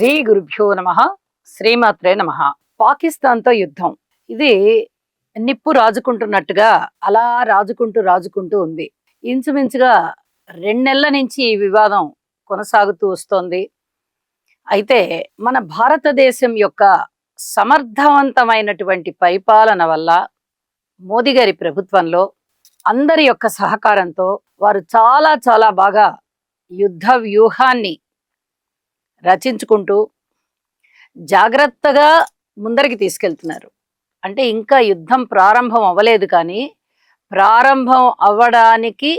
శ్రీ గురుభ్యో నమ శ్రీమాత్రే నమ. పాకిస్తాన్తో యుద్ధం. ఇది నిప్పు రాజుకుంటున్నట్టుగా అలా రాజుకుంటూ రాజుకుంటూ ఉంది. ఇంచుమించుగా రెండెళ్ళ నుంచి ఈ వివాదం కొనసాగుతూ వస్తోంది. అయితే మన భారతదేశం యొక్క సమర్థవంతమైనటువంటి పరిపాలన వల్ల మోదీ గారి ప్రభుత్వంలో అందరి యొక్క సహకారంతో వారు చాలా చాలా బాగా యుద్ధ వ్యూహాన్ని రచించుకుంటూ జాగ్రత్తగా ముందరికి తీసుకెళ్తున్నారు. అంటే ఇంకా యుద్ధం ప్రారంభం అవ్వలేదు కానీ ప్రారంభం అవ్వడానికి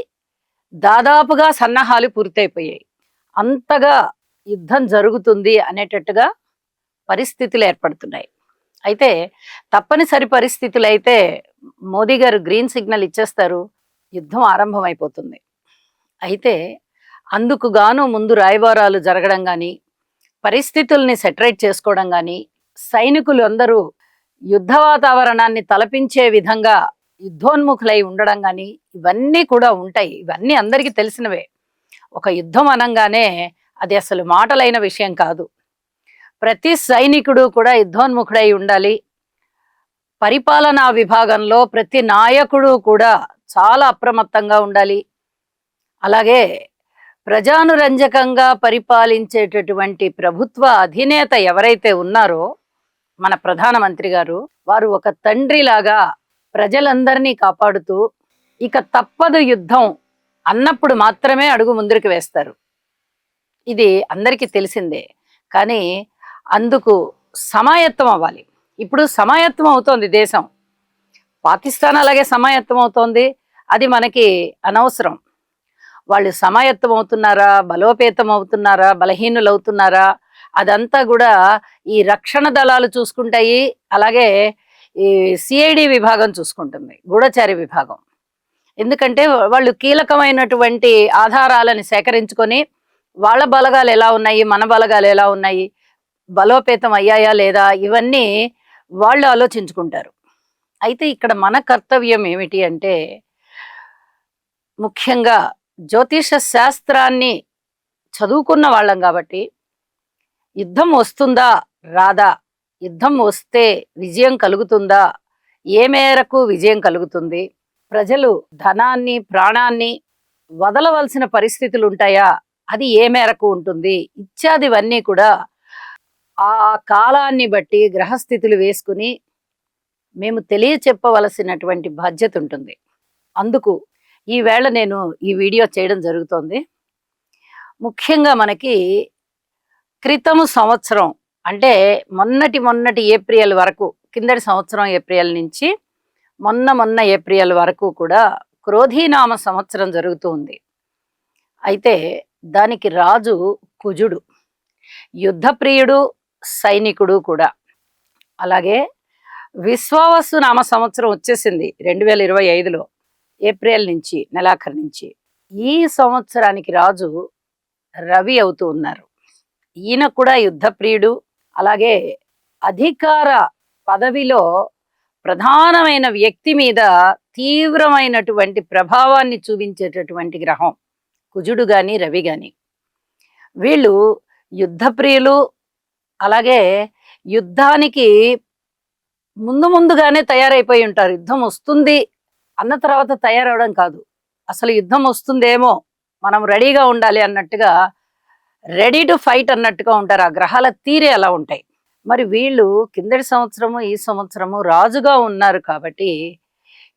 దాదాపుగా సన్నాహాలు పూర్తయిపోయాయి. అంతగా యుద్ధం జరుగుతుంది అనేటట్టుగా పరిస్థితులు ఏర్పడుతున్నాయి. అయితే తప్పనిసరి పరిస్థితులు అయితే మోదీ గారు గ్రీన్ సిగ్నల్ ఇచ్చేస్తారు యుద్ధం ఆరంభమైపోతుంది. అయితే అందుకు గాను ముందు రాయబారాలు జరగడం కానీ పరిస్థితుల్ని సెటరేట్ చేసుకోవడం కానీ సైనికులు అందరూ యుద్ధ వాతావరణాన్ని తలపించే విధంగా యుద్ధోన్ముఖులై ఉండడం కానీ ఇవన్నీ కూడా ఉంటాయి. ఇవన్నీ అందరికీ తెలిసినవే. ఒక యుద్ధం అనగానే అది అసలు మాటలైన విషయం కాదు. ప్రతి సైనికుడు కూడా యుద్ధోన్ముఖుడై ఉండాలి. పరిపాలనా విభాగంలో ప్రతి నాయకుడు కూడా చాలా అప్రమత్తంగా ఉండాలి. అలాగే ప్రజానురంజకంగా పరిపాలించేటటువంటి ప్రభుత్వ అధినేత ఎవరైతే ఉన్నారో మన ప్రధానమంత్రి గారు వారు ఒక తండ్రిలాగా ప్రజలందరినీ కాపాడుతూ ఇక తప్పదు యుద్ధం అన్నప్పుడు మాత్రమే అడుగు ముందుకు వేస్తారు. ఇది అందరికీ తెలిసిందే. కానీ అందుకు సమాయత్తం అవ్వాలి. ఇప్పుడు సమాయత్తం అవుతోంది దేశం. పాకిస్తాన్ అలాగే సమాయత్తం అవుతోంది. అది మనకి అనవసరం. వాళ్ళు సమాయత్తం అవుతున్నారా బలోపేతం అవుతున్నారా బలహీనులు అవుతున్నారా అదంతా కూడా ఈ రక్షణ దళాలు చూసుకుంటాయి. అలాగే ఈ సిఐడి విభాగం చూసుకుంటుంది గూఢచారి విభాగం. ఎందుకంటే వాళ్ళు కీలకమైనటువంటి ఆధారాలను సేకరించుకొని వాళ్ళ బలగాలు ఎలా ఉన్నాయి మన బలగాలు ఎలా ఉన్నాయి బలోపేతం అయ్యాయా లేదా ఇవన్నీ వాళ్ళు ఆలోచించుకుంటారు. అయితే ఇక్కడ మన కర్తవ్యం ఏమిటి అంటే ముఖ్యంగా జ్యోతిష శాస్త్రాన్ని చదువుకున్న వాళ్ళం కాబట్టి యుద్ధం వస్తుందా? రాదా. యుద్ధం వస్తే విజయం కలుగుతుందా? ఏ మేరకు విజయం కలుగుతుంది? ప్రజలు ధనాన్ని ప్రాణాన్ని వదలవలసిన పరిస్థితులు ఉంటాయా? అది ఏ మేరకు ఉంటుంది? ఇత్యాదివన్నీ కూడా ఆ కాలాన్ని బట్టి గ్రహస్థితులు వేసుకుని మేము తెలియచెప్పవలసినటువంటి బాధ్యత ఉంటుంది. అందుకు ఈవేళ నేను ఈ వీడియో చేయడం జరుగుతోంది. ముఖ్యంగా మనకి క్రితము సంవత్సరం అంటే మొన్నటి మొన్నటి ఏప్రిల్ వరకు కిందటి సంవత్సరం ఏప్రిల్ నుంచి మొన్న మొన్న ఏప్రిల్ వరకు కూడా క్రోధీనామ సంవత్సరం జరుగుతూ ఉంది. అయితే దానికి రాజు కుజుడు యుద్ధప్రియుడు సైనికుడు కూడా. అలాగే విశ్వావసు నామ సంవత్సరం వచ్చేసింది రెండు వేల ఇరవై ఐదులో. ఏప్రిల్ నుంచి నెలాఖరు నుంచి. ఈ సంవత్సరానికి రాజు రవి అవుతూ ఉన్నారు. ఈయన కూడా యుద్ధప్రియుడు అలాగే అధికార పదవిలో ప్రధానమైన వ్యక్తి మీద తీవ్రమైనటువంటి ప్రభావాన్ని చూపించేటటువంటి గ్రహం కుజుడు కానీ రవి కానీ వీళ్ళు యుద్ధప్రియులు అలాగే యుద్ధానికి ముందు ముందుగానే తయారైపోయి ఉంటారు. యుద్ధం వస్తుంది. అన్న తర్వాత తయారవడం కాదు. అసలు యుద్ధం వస్తుందేమో మనం రెడీగా ఉండాలి అన్నట్టుగా రెడీ టు ఫైట్ అన్నట్టుగా ఉంటారు. ఆ గ్రహాల తీరే అలా ఉంటాయి. మరి వీళ్ళు కిందటి సంవత్సరము ఈ సంవత్సరము రాజుగా ఉన్నారు కాబట్టి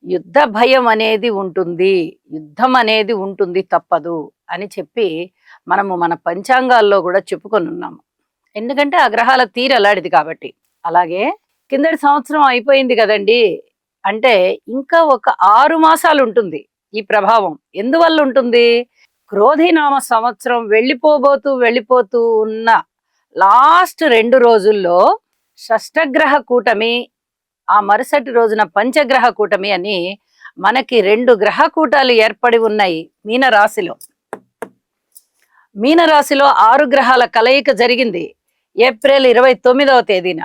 యుద్ధ భయం అనేది ఉంటుంది. యుద్ధం అనేది ఉంటుంది తప్పదు అని చెప్పి మనము మన పంచాంగాల్లో కూడా చెప్పుకొని ఉన్నాము. ఎందుకంటే ఆ గ్రహాల తీరు అలాంటిది కాబట్టి. అలాగే కిందటి సంవత్సరం అయిపోయింది కదండి. అంటే ఇంకా ఒక ఆరు మాసాలు ఉంటుంది ఈ ప్రభావం. ఎందువల్ల ఉంటుంది? క్రోధినామ సంవత్సరం వెళ్ళిపోబోతూ వెళ్ళిపోతూ ఉన్న లాస్ట్ రెండు రోజుల్లో షష్టగ్రహ కూటమి ఆ మరుసటి రోజున పంచగ్రహ కూటమి అని మనకి రెండు గ్రహ కూటాలు ఏర్పడి ఉన్నాయి మీనరాశిలో. మీనరాశిలో ఆరు గ్రహాల కలయిక జరిగింది ఏప్రిల్ ఇరవై తొమ్మిదవ తేదీన.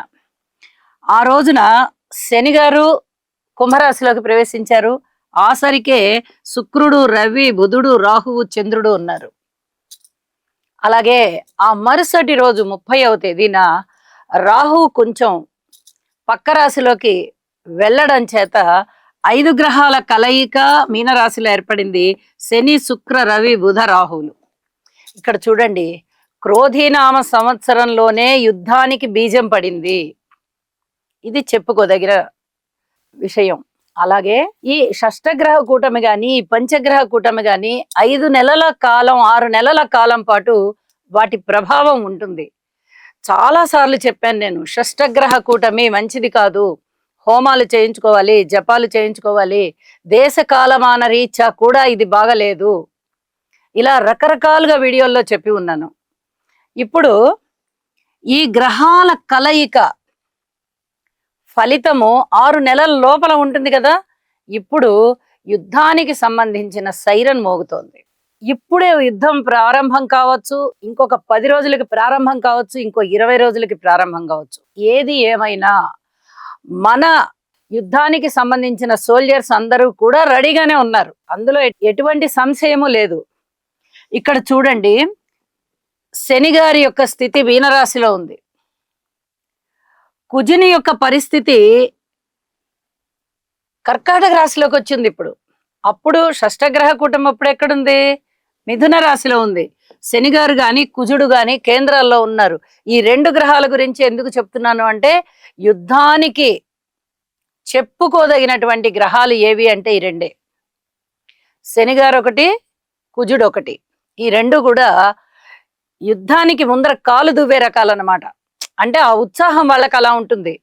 ఆ రోజున శని గారు కుంభరాశిలోకి ప్రవేశించారు. ఆసరికే శుక్రుడు రవి బుధుడు రాహువు చంద్రుడు ఉన్నారు. అలాగే ఆ మరుసటి రోజు ముప్పైవ తేదీన రాహు కొంచెం పక్క రాశిలోకి వెళ్ళడం చేత ఐదు గ్రహాల కలయిక మీనరాశిలో ఏర్పడింది. శని శుక్ర రవి బుధ రాహువులు. ఇక్కడ చూడండి. క్రోధీనామ సంవత్సరంలోనే యుద్ధానికి బీజం పడింది. ఇది చెప్పుకోదగిన విషయం. అలాగే ఈ షష్టగ్రహ కూటమి గాని ఈ పంచగ్రహ కూటమి గాని ఐదు నెలల కాలం ఆరు నెలల కాలం పాటు వాటి ప్రభావం ఉంటుంది. చాలా సార్లు చెప్పాను నేను షష్టగ్రహ కూటమి మంచిది కాదు. హోమాలు చేయించుకోవాలి జపాలు చేయించుకోవాలి. దేశ కాలమాన రీత్యా కూడా ఇది బాగలేదు. ఇలా రకరకాలుగా వీడియోల్లో చెప్పి ఉన్నాను. ఇప్పుడు ఈ గ్రహాల కలయిక ఫలితము ఆరు నెలల లోపల ఉంటుంది కదా. ఇప్పుడు యుద్ధానికి సంబంధించిన సైరన్ మోగుతోంది. ఇప్పుడే యుద్ధం ప్రారంభం కావచ్చు ఇంకొక పది రోజులకి ప్రారంభం కావచ్చు ఇంకో ఇరవై రోజులకి ప్రారంభం కావచ్చు. ఏది ఏమైనా మన యుద్ధానికి సంబంధించిన సోల్జర్స్ అందరూ కూడా రెడీగానే ఉన్నారు. అందులో ఎటువంటి సంశయము లేదు. ఇక్కడ చూడండి శనిగారి యొక్క స్థితి మీనరాశిలో ఉంది. కుజుని యొక్క పరిస్థితి కర్కాటక రాశిలోకి వచ్చింది ఇప్పుడు. అప్పుడు షష్టగ్రహ కుటుంబం అప్పుడు ఎక్కడుంది? మిథున రాశిలో ఉంది. శనిగారు కానీ గాని కుజుడు గాని కేంద్రాల్లో ఉన్నారు. ఈ రెండు గ్రహాల గురించి ఎందుకు చెప్తున్నాను అంటే యుద్ధానికి చెప్పుకోదగినటువంటి గ్రహాలు ఏవి అంటే ఈ రెండే. శనిగారు ఒకటి కుజుడు ఒకటి. ఈ రెండు కూడా యుద్ధానికి ముందర కాలు దువ్వే రకాలన్నమాట. అంటే ఆ ఉత్సాహం వాళ్ళకి అలా ఉంటుంది.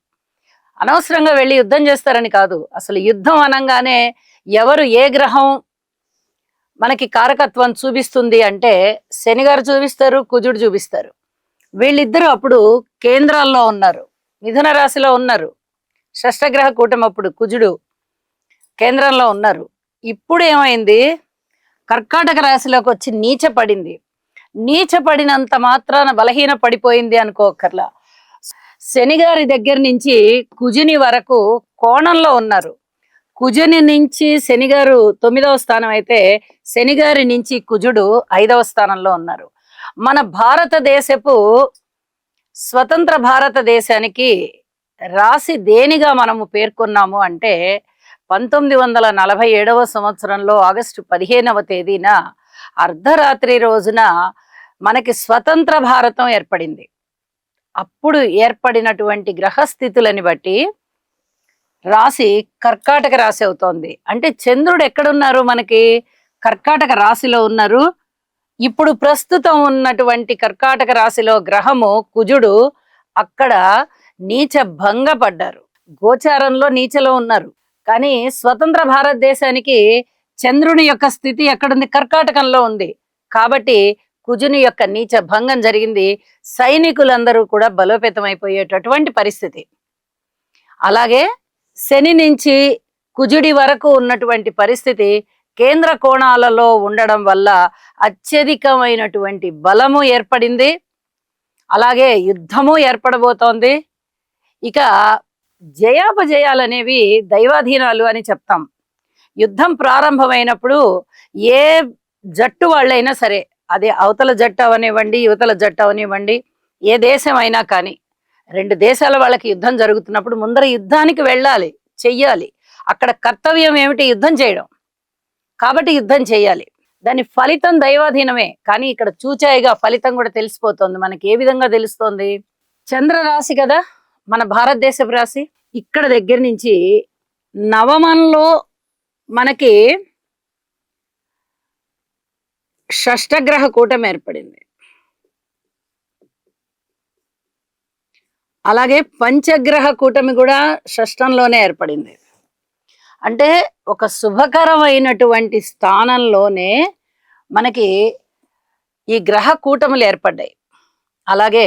అనవసరంగా వెళ్ళి యుద్ధం చేస్తారని కాదు. అసలు యుద్ధం అనగానే ఎవరు ఏ గ్రహం మనకి కారకత్వం చూపిస్తుంది అంటే శనిగారు చూపిస్తారు కుజుడు చూపిస్తారు. వీళ్ళిద్దరూ అప్పుడు కేంద్రాల్లో ఉన్నారు. మిథున రాశిలో ఉన్నారు. షష్టగ్రహ కూటమి అప్పుడు కుజుడు కేంద్రంలో ఉన్నారు. ఇప్పుడు ఏమైంది? కర్కాటక రాశిలోకి వచ్చి నీచ పడింది నీచపడినంత మాత్రాన బలహీన పడిపోయింది అనుకోకర్లా. శనిగారి దగ్గర నుంచి కుజుని వరకు కోణంలో ఉన్నారు. కుజుని నుంచి శనిగారు తొమ్మిదవ స్థానం అయితే శనిగారి నుంచి కుజుడు ఐదవ స్థానంలో ఉన్నారు. మన భారతదేశపు స్వతంత్ర భారతదేశానికి రాసి దేనిగా మనము పేర్కొన్నాము అంటే పంతొమ్మిది వందల నలభై ఏడవ సంవత్సరంలో ఆగస్టు పదిహేనవ తేదీన అర్ధరాత్రి రోజున మనకి స్వతంత్ర భారతం ఏర్పడింది. అప్పుడు ఏర్పడినటువంటి గ్రహస్థితులని బట్టి రాశి కర్కాటక రాశి అవుతోంది. అంటే చంద్రుడు ఎక్కడున్నారు మనకి? కర్కాటక రాశిలో ఉన్నారు. ఇప్పుడు ప్రస్తుతం ఉన్నటువంటి కర్కాటక రాశిలో గ్రహము కుజుడు అక్కడ నీచ భంగపడ్డారు గోచారంలో నీచలో ఉన్నారు. కానీ స్వతంత్ర భారతదేశానికి చంద్రుని యొక్క స్థితి ఎక్కడుంది? కర్కాటకంలో ఉంది. కాబట్టి కుజుని యొక్క నీచ భంగం జరిగింది. సైనికులందరూ కూడా బలోపేతమైపోయేటటువంటి పరిస్థితి. అలాగే శని నుంచి కుజుడి వరకు ఉన్నటువంటి పరిస్థితి కేంద్ర కోణాలలో ఉండడం వల్ల అత్యధికమైనటువంటి బలము ఏర్పడింది. అలాగే యుద్ధము ఏర్పడబోతోంది. ఇక జయాపజయాలనేవి దైవాధీనాలు అని చెప్తాం. యుద్ధం ప్రారంభమైనప్పుడు ఏ జట్టు వాళ్ళైనా సరే అదే అవతల జట్టు అవనివ్వండి యువతల జట్టు అవనివ్వండి ఏ దేశం అయినా కానీ రెండు దేశాల వాళ్ళకి యుద్ధం జరుగుతున్నప్పుడు ముందర యుద్ధానికి వెళ్ళాలి చెయ్యాలి. అక్కడ కర్తవ్యం ఏమిటి? యుద్ధం చేయడం. కాబట్టి యుద్ధం చేయాలి దాని ఫలితం దైవాధీనమే. కానీ ఇక్కడ చూచాయిగా ఫలితం కూడా తెలిసిపోతుంది. మనకి ఏ విధంగా తెలుస్తోంది? చంద్ర రాశి కదా మన భారతదేశపు రాశి. ఇక్కడ దగ్గర నుంచి నవమంలో మనకి షష్టగ్రహ కూటమి ఏర్పడింది. అలాగే పంచగ్రహ కూటమి కూడా షష్టంలోనే ఏర్పడింది. అంటే ఒక శుభకరమైనటువంటి స్థానంలోనే మనకి ఈ గ్రహ కూటములు ఏర్పడ్డాయి. అలాగే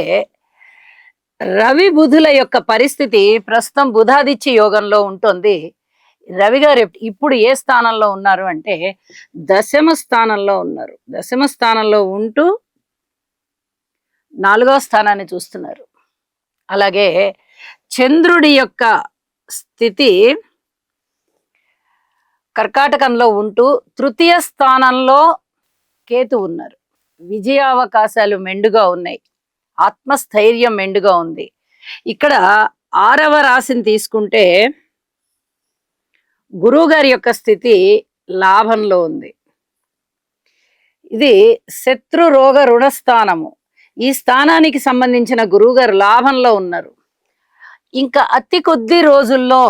రవి బుధుల యొక్క పరిస్థితి ప్రస్తుతం బుధాదిత్య యోగంలో ఉంటుంది. రవి గారు ఇప్పుడు ఏ స్థానంలో ఉన్నారు అంటే దశమ స్థానంలో ఉన్నారు. దశమ స్థానంలో ఉంటూ నాలుగవ స్థానాన్ని చూస్తున్నారు. అలాగే చంద్రుడి యొక్క స్థితి కర్కాటకంలో ఉంటూ తృతీయ స్థానంలో కేతు ఉన్నారు. విజయావకాశాలు మెండుగా ఉన్నాయి. ఆత్మస్థైర్యం మెండుగా ఉంది. ఇక్కడ ఆరవ రాశిని తీసుకుంటే గురువుగారి యొక్క స్థితి లాభంలో ఉంది. ఇది శత్రు రోగ రుణస్థానము ఈ స్థానానికి సంబంధించిన గురువుగారు లాభంలో ఉన్నారు. ఇంకా అతి కొద్ది రోజుల్లో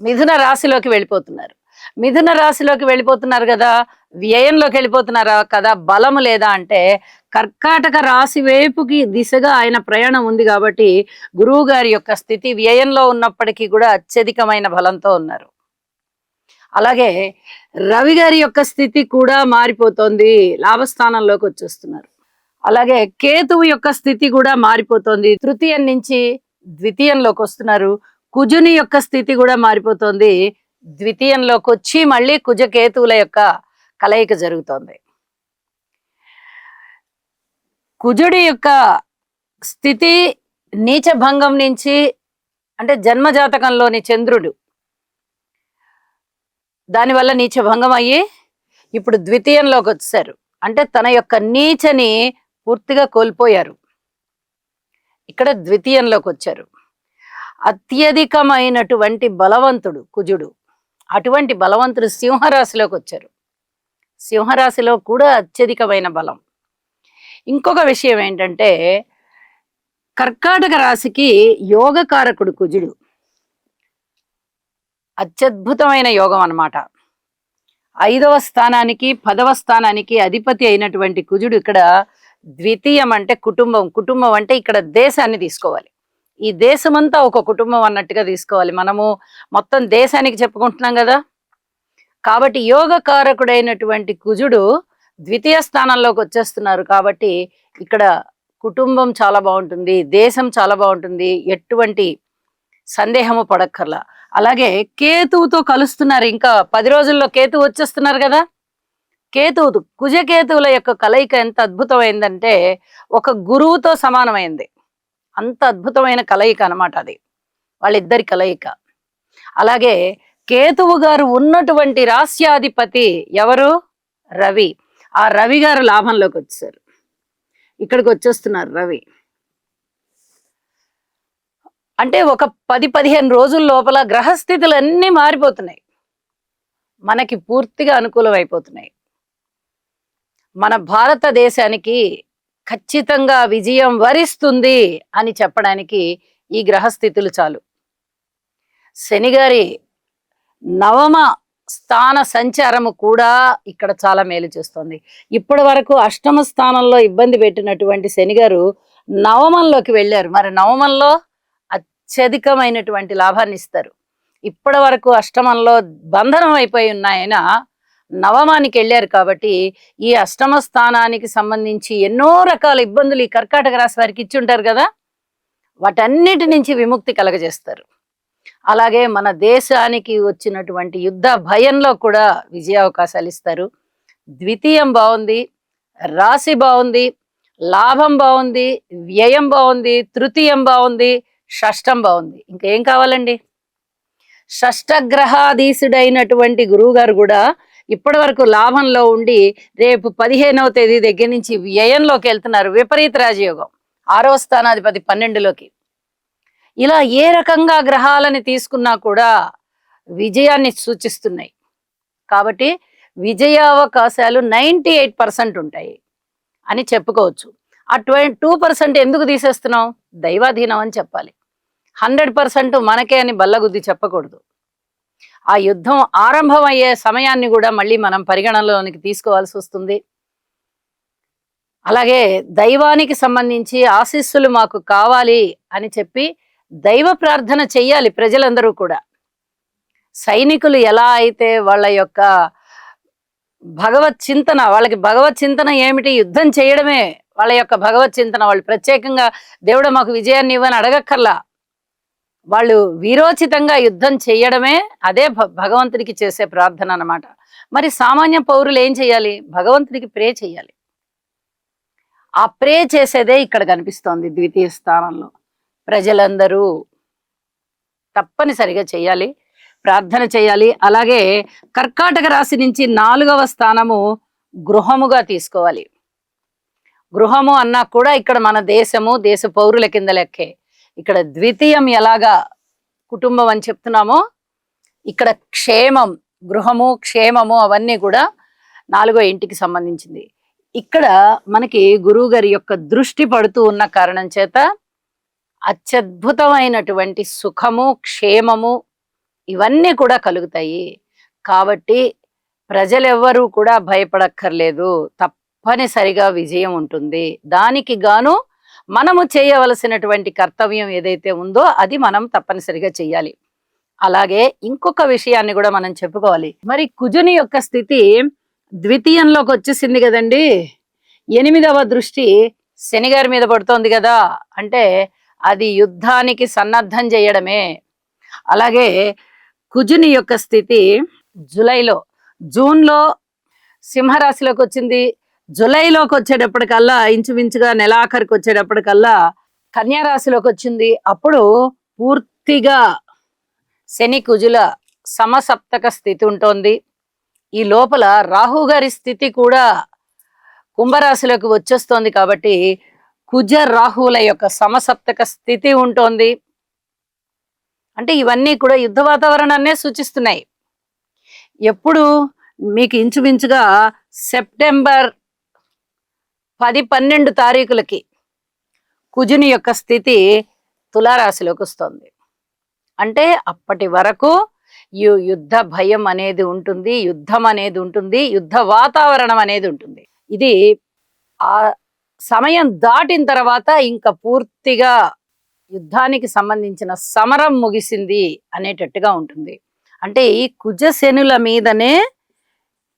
మిథున రాశిలోకి వెళ్ళిపోతున్నారు. మిథున రాశిలోకి వెళ్ళిపోతున్నారు కదా వ్యయంలోకి వెళ్ళిపోతున్నారా కదా బలం లేదా అంటే కర్కాటక రాశి వైపుకి దిశగా ఆయన ప్రయాణం ఉంది కాబట్టి గురువు గారి యొక్క స్థితి వ్యయంలో ఉన్నప్పటికీ కూడా అత్యధికమైన బలంతో ఉన్నారు. అలాగే రవి గారి యొక్క స్థితి కూడా మారిపోతోంది లాభస్థానంలోకి వచ్చేస్తున్నారు. అలాగే కేతువు యొక్క స్థితి కూడా మారిపోతోంది తృతీయం నుంచి ద్వితీయంలోకి వస్తున్నారు కుజుని యొక్క స్థితి కూడా మారిపోతోంది ద్వితీయంలోకి వచ్చి మళ్ళీ కుజకేతువుల యొక్క కలయిక జరుగుతోంది. కుజుడి యొక్క స్థితి నీచ భంగం నుంచి అంటే జన్మజాతకంలోని చంద్రుడు దానివల్ల నీచ భంగం అయ్యి ఇప్పుడు ద్వితీయంలోకి వచ్చారు అంటే తన యొక్క నీచని పూర్తిగా కోల్పోయారు. ఇక్కడ ద్వితీయంలోకి వచ్చారు అత్యధికమైనటువంటి బలవంతుడు కుజుడు. అటువంటి బలవంతుడు సింహరాశిలోకి వచ్చారు. సింహరాశిలో కూడా అత్యధికమైన బలం. ఇంకొక విషయం ఏంటంటే కర్కాటక రాశికి యోగకారకుడు కుజుడు. అత్యద్భుతమైన యోగం అన్నమాట. ఐదవ స్థానానికి పదవ స్థానానికి అధిపతి అయినటువంటి కుజుడు ఇక్కడ ద్వితీయం అంటే కుటుంబం. కుటుంబం అంటే ఇక్కడ దేశాన్ని తీసుకోవాలి. ఈ దేశమంతా ఒక కుటుంబం అన్నట్టుగా తీసుకోవాలి. మనము మొత్తం దేశానికి చెప్పుకుంటున్నాం కదా? కాబట్టి యోగ కారకుడైనటువంటి కుజుడు ద్వితీయ స్థానంలోకి వచ్చేస్తున్నారు. కాబట్టి ఇక్కడ కుటుంబం చాలా బాగుంటుంది దేశం చాలా బాగుంటుంది. ఎటువంటి సందేహము పడక్కర్లా. అలాగే కేతువుతో కలుస్తున్నారు. ఇంకా పది రోజుల్లో కేతువు వచ్చేస్తున్నారు కదా? కేతువు కుజకేతువుల యొక్క కలయిక ఎంత అద్భుతమైందంటే ఒక గురువుతో సమానమైంది. అంత అద్భుతమైన కలయిక అనమాట అది. వాళ్ళిద్దరి కలయిక. అలాగే కేతువు గారు ఉన్నటువంటి రాస్యాధిపతి ఎవరు? రవి. ఆ రవి గారు లాభంలోకి వచ్చారు. ఇక్కడికి వచ్చేస్తున్నారు రవి. అంటే ఒక పది పదిహేను రోజుల లోపల గ్రహస్థితులు అన్నీ మారిపోతున్నాయి. మనకి పూర్తిగా అనుకూలం అయిపోతున్నాయి మన భారతదేశానికి ఖచ్చితంగా విజయం వరిస్తుంది అని చెప్పడానికి ఈ గ్రహస్థితులు చాలు. శనిగారి నవమ స్థాన సంచారము కూడా ఇక్కడ చాలా మేలు చేస్తుంది. ఇప్పటి వరకు అష్టమ స్థానంలో ఇబ్బంది పెట్టినటువంటి శనిగారు నవమంలోకి వెళ్ళారు. మరి నవమంలో అత్యధికమైనటువంటి లాభాన్ని ఇస్తారు. ఇప్పటి వరకు అష్టమంలో బంధనం అయిపోయి ఉన్నాయన నవమానికి వెళ్ళారు కాబట్టి ఈ అష్టమ స్థానానికి సంబంధించి ఎన్నో రకాల ఇబ్బందులు ఈ కర్కాటక రాశి వారికి ఇచ్చి ఉంటారు కదా? వాటన్నిటి నుంచి విముక్తి కలగజేస్తారు. అలాగే మన దేశానికి వచ్చినటువంటి యుద్ధ భయంలో కూడా విజయావకాశాలు ఇస్తారు. ద్వితీయం బాగుంది రాశి బాగుంది లాభం బాగుంది వ్యయం బాగుంది తృతీయం బాగుంది షష్టం బాగుంది. ఇంకేం కావాలండి? షష్టగ్రహాధీసుడైనటువంటి గురువు గారు కూడా ఇప్పటి వరకు లాభంలో ఉండి రేపు పదిహేనవ తేదీ దగ్గర నుంచి వ్యయంలోకి వెళ్తున్నారు విపరీత రాజయోగం. ఆరవ స్థానాధిపతి పన్నెండులోకి. ఇలా ఏ రకంగా గ్రహాలని తీసుకున్నా కూడా విజయాన్ని సూచిస్తున్నాయి. కాబట్టి విజయావకాశాలు నైంటీ ఎయిట్ పర్సెంట్ ఉంటాయి అని చెప్పుకోవచ్చు. ఆ ట్వంటీ టూ పర్సెంట్ ఎందుకు తీసేస్తున్నాం దైవాధీనం అని చెప్పాలి. హండ్రెడ్ పర్సెంట్ మనకే అని బల్లగుద్ది చెప్పకూడదు. ఆ యుద్ధం ఆరంభమయ్యే సమయాన్ని కూడా మళ్ళీ మనం పరిగణనలోనికి తీసుకోవాల్సి వస్తుంది. అలాగే దైవానికి సంబంధించి ఆశీస్సులు మాకు కావాలి అని చెప్పి దైవ ప్రార్థన చెయ్యాలి ప్రజలందరూ కూడా. సైనికులు ఎలా అయితే వాళ్ళ యొక్క భగవత్ చింతన వాళ్ళకి భగవత్ చింతన ఏమిటి? యుద్ధం చేయడమే వాళ్ళ యొక్క భగవత్ చింతన వాళ్ళు ప్రత్యేకంగా దేవుడు మాకు విజయాన్ని ఇవ్వని అడగక్కర్లా. వాళ్ళు వీరోచితంగా యుద్ధం చేయడమే అదే భ- భగవంతుడికి చేసే ప్రార్థన అన్నమాట. మరి సామాన్య పౌరులు ఏం చేయాలి? భగవంతుడికి ప్రే చేయాలి. ఆ ప్రే చేసేదే ఇక్కడ కనిపిస్తోంది ద్వితీయ స్థానంలో. ప్రజలందరూ తప్పనిసరిగా చేయాలి ప్రార్థన చేయాలి. అలాగే కర్కాటక రాశి నుంచి నాలుగవ స్థానము గృహముగా తీసుకోవాలి. గృహము అన్నా కూడా ఇక్కడ మన దేశము దేశ పౌరుల కింద లెక్కే. ఇక్కడ ద్వితీయం ఎలాగా కుటుంబం అని చెప్తున్నామో ఇక్కడ క్షేమం గృహము క్షేమము అవన్నీ కూడా నాలుగో ఇంటికి సంబంధించింది. ఇక్కడ మనకి గురువుగారి యొక్క దృష్టి పడుతూ ఉన్న కారణం చేత అత్యద్భుతమైనటువంటి సుఖము క్షేమము ఇవన్నీ కూడా కలుగుతాయి. కాబట్టి ప్రజలెవ్వరూ కూడా భయపడక్కర్లేదు. తప్పనిసరిగా విజయం ఉంటుంది. దానికి గాను మనము చేయవలసినటువంటి కర్తవ్యం ఏదైతే ఉందో అది మనం తప్పనిసరిగా చెయ్యాలి. అలాగే ఇంకొక విషయాన్ని కూడా మనం చెప్పుకోవాలి. మరి కుజుని యొక్క స్థితి ద్వితీయంలోకి వచ్చేసింది కదండి. ఎనిమిదవ దృష్టి శనిగారి మీద పడుతోంది కదా. అంటే అది యుద్ధానికి సన్నద్ధం చేయడమే అలాగే కుజుని యొక్క స్థితి జూలైలో జూన్లో సింహరాశిలోకి వచ్చింది. జూలైలోకి వచ్చేటప్పటికల్లా ఇంచుమించుగా నెలాఖరికి వచ్చేటప్పటికల్లా కన్యారాశిలోకి వచ్చింది అప్పుడు పూర్తిగా శని కుజుల సమసప్తక స్థితి ఉంటుంది. ఈ లోపల రాహు గారి స్థితి కూడా కుంభరాశిలోకి వచ్చేస్తోంది కాబట్టి కుజ రాహువుల యొక్క సమసప్తక స్థితి ఉంటుంది. అంటే ఇవన్నీ కూడా యుద్ధ వాతావరణాన్నే సూచిస్తున్నాయి. ఎప్పుడు మీకు ఇంచుమించుగా సెప్టెంబర్ పది పన్నెండు తారీఖులకి కుజుని యొక్క స్థితి తులారాశిలోకి వస్తుంది. అంటే అప్పటి వరకు యు యుద్ధ భయం అనేది ఉంటుంది యుద్ధం అనేది ఉంటుంది యుద్ధ వాతావరణం అనేది ఉంటుంది. ఇది ఆ సమయం దాటిన తర్వాత ఇంకా పూర్తిగా యుద్ధానికి సంబంధించిన సమరం ముగిసింది అనేటట్టుగా ఉంటుంది. అంటే ఈ కుజశనుల మీదనే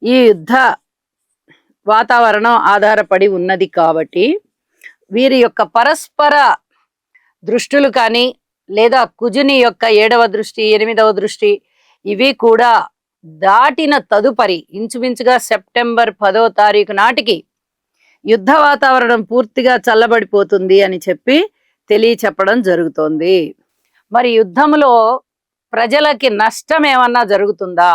ఈ యుద్ధ వాతావరణం ఆధారపడి ఉన్నది కాబట్టి వీరి యొక్క పరస్పర దృష్టులు కానీ లేదా కుజుని యొక్క ఏడవ దృష్టి ఎనిమిదవ దృష్టి ఇవి కూడా దాటిన తదుపరి ఇంచుమించుగా సెప్టెంబర్ పదో తారీఖు నాటికి యుద్ధ వాతావరణం పూర్తిగా చల్లబడిపోతుంది అని చెప్పి తెలియచెప్పడం జరుగుతోంది. మరి యుద్ధంలో ప్రజలకి నష్టం ఏమన్నా జరుగుతుందా?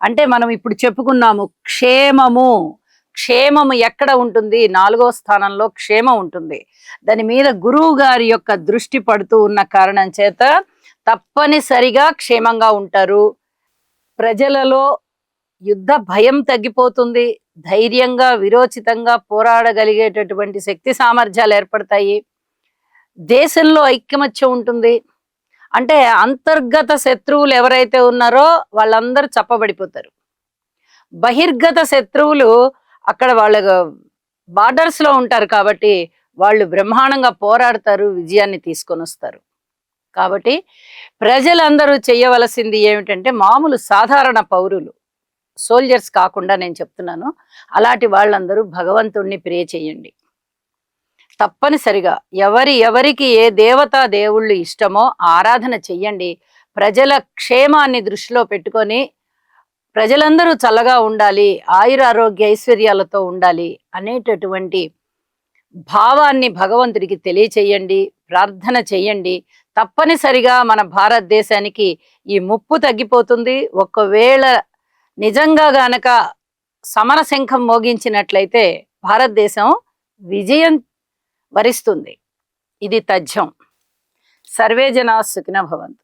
అంటే మనం ఇప్పుడు చెప్పుకున్నాము క్షేమము. క్షేమము ఎక్కడ ఉంటుంది? నాలుగో స్థానంలో క్షేమం ఉంటుంది. దాని మీద గురువు గారి యొక్క దృష్టి పడుతూ ఉన్న కారణం చేత తప్పనిసరిగా క్షేమంగా ఉంటారు. ప్రజలలో యుద్ధ భయం తగ్గిపోతుంది. ధైర్యంగా విరోచితంగా పోరాడగలిగేటటువంటి శక్తి సామర్థ్యాలు ఏర్పడతాయి. దేశంలో ఐక్యమత్యం ఉంటుంది. అంటే అంతర్గత శత్రువులు ఎవరైతే ఉన్నారో వాళ్ళందరూ చప్పబడిపోతారు. బహిర్గత శత్రువులు అక్కడ వాళ్ళ బార్డర్స్లో ఉంటారు కాబట్టి వాళ్ళు బ్రహ్మాండంగా పోరాడతారు విజయాన్ని తీసుకొని వస్తారు. కాబట్టి ప్రజలందరూ చేయవలసింది ఏమిటంటే మామూలు సాధారణ పౌరులు సోల్జర్స్ కాకుండా నేను చెప్తున్నాను అలాంటి వాళ్ళందరూ భగవంతుణ్ణి ప్రే చేయండి. తప్పనిసరిగా ఎవరి ఎవరికి ఏ దేవతా దేవుళ్ళు ఇష్టమో ఆరాధన చెయ్యండి. ప్రజల క్షేమాన్ని దృష్టిలో పెట్టుకొని ప్రజలందరూ చల్లగా ఉండాలి ఆయుర ఆరోగ్య ఐశ్వర్యాలతో ఉండాలి అనేటటువంటి భావాన్ని భగవంతుడికి తెలియచేయండి ప్రార్థన చేయండి. తప్పనిసరిగా మన భారతదేశానికి ఈ ముప్పు తగ్గిపోతుంది. ఒకవేళ నిజంగా గనక సమర శంఖం మోగించినట్లయితే భారతదేశం విజయం వరిస్తుంది. ఇది తథ్యం. సర్వే జనా సుఖిన భవంతు.